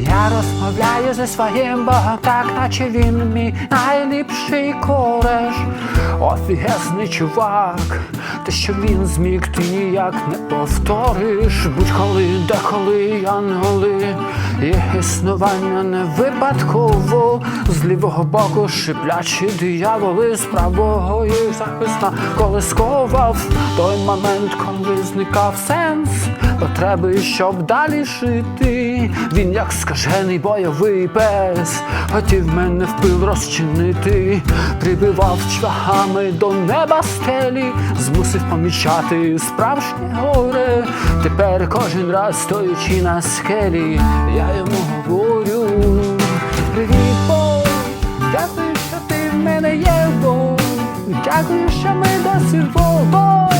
Я розмовляю зі своїм богом, так наче він мій найліпший кореш, офігезний чувак те, що він зміг, ти ніяк не повториш. Будь-коли, деколи янголи, є існування не випадково. З лівого боку шиплячі дияволи, з правого їх захисна колискова. В той момент, коли зникав сенс потреби, щоб далі жити. Він, як скажений бойовий пес, хотів мене в розчинити, прибивав чвагами до неба стелі, змусив помічати справжнє горе. Тепер кожен раз стоючи на скелі, я йому говорю: Привіт, Бог, дякую, що ти в мене є, Бог, дякую, що ми досі Бог,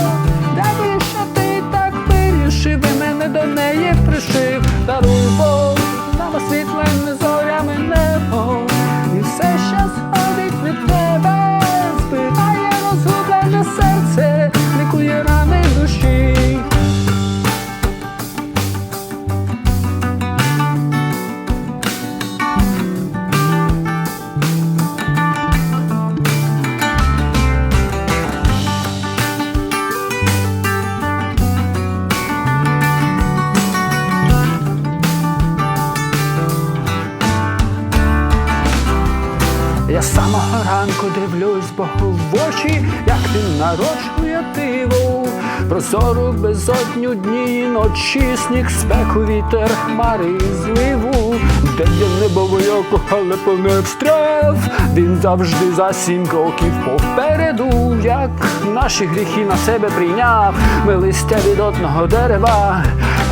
Я з самого ранку дивлюсь Богу в очі, як він нарочує диво. Прозору безодню дні і ночі, сніг, спеку, вітер, хмари і зливу. Де не небо вийоко, але повне обстрел. Він завжди за сім кроків попереду, як наші гріхи на себе прийняв, ми листя від одного дерева.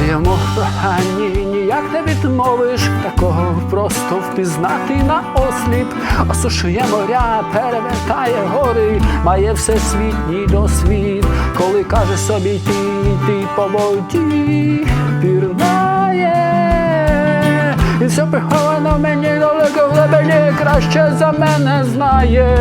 Йому проханні ніяк не відмовиш, такого просто впізнати на осліп, осушує моря, перевертає гори, має всесвітній досвід, коли каже собі йти, йти по воді, пірнає. І все приховано мені далеко в глибині краще за мене знає.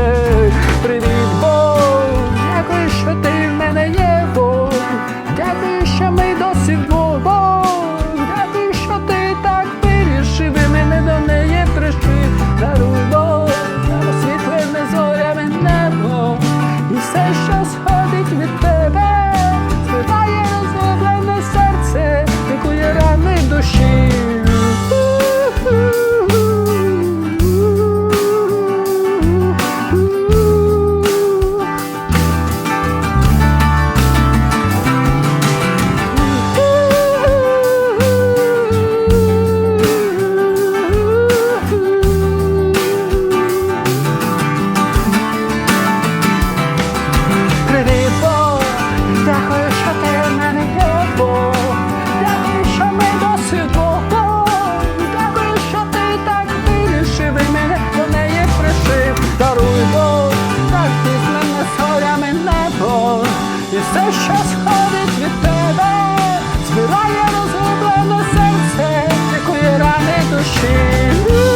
і все, що сходить від тебе, збирає розгублене серце, лікує рани душі.